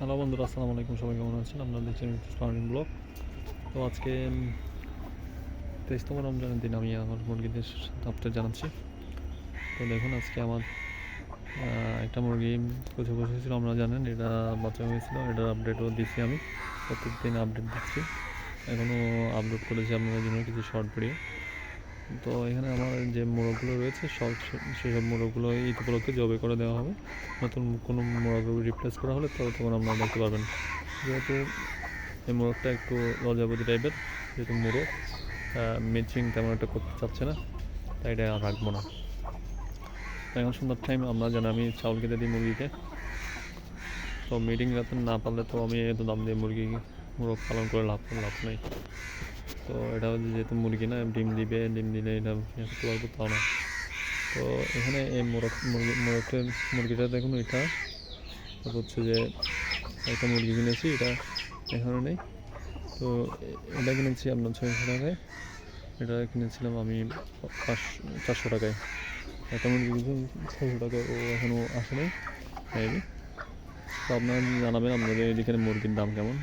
Hello বন্ধুরা, আসসালামু আলাইকুম, সবাই কেমন আছেন? আপনারা দেখছেন ফার্মিং ব্লগ তো আজকে তেইশতম রমজানের দিন, আমি আমার মুরগিদের আপডেট জানাচ্ছি। তো দেখুন, আজকে আমার একটা মুরগি কুচে বসেছিল, আপনারা জানেন, এটা বাচ্চা হয়েছিল, এটার আপডেটও দিচ্ছি আমি। প্রত্যেকদিন আপডেট দিচ্ছি। এখনও আপলোড করেছি আপনাদের জন্য কিছু শর্ট ভিডিও তো এখানে আমার যে মোরগগুলো রয়েছে, সব সেসব মোরগগুলো ঈদ উপলক্ষে জবে করে দেওয়া হবে। নতুন কোনো মোরগ রিপ্লেস করা হলে তবে তখন আপনারা দেখতে পারবেন। যেহেতু এই মোরগটা একটু লজাবতী টাইপের যেহেতু মোরগ ম্যাচিং তেমন একটা করতে চাচ্ছে না, তাই এটা রাখব না। তো এখন সুন্দর টাইম আমরা জানি আমি চাউল কেটে দিই মুরগিকে। তো মিটিং যাতে না পারলে তো আমি এত দাম দিয়ে মুরগি মোরগ পালন করে লাভ লাভ নেই। তো এটা হচ্ছে যেহেতু মুরগি না, ডিম দিবে, ডিম দিলে এটা করতে পারব তাও না তো এখানে এই মোরগ, মুরগি মোরগের মুরগিটা দেখুন এটা হচ্ছে যে একটা মুরগি কিনেছি, এটা এখানে নেই। তো এটা কিনেছি আপনার ছয়শো টাকায়। এটা কিনেছিলাম আমি পাঁচ, চারশো টাকায়। একটা মুরগি কিনেছি ছয়শো টাকায়, ও এখনও আসে নাই তো আপনারা জানাবেন আপনাদের এদিকে মুরগির দাম কেমন।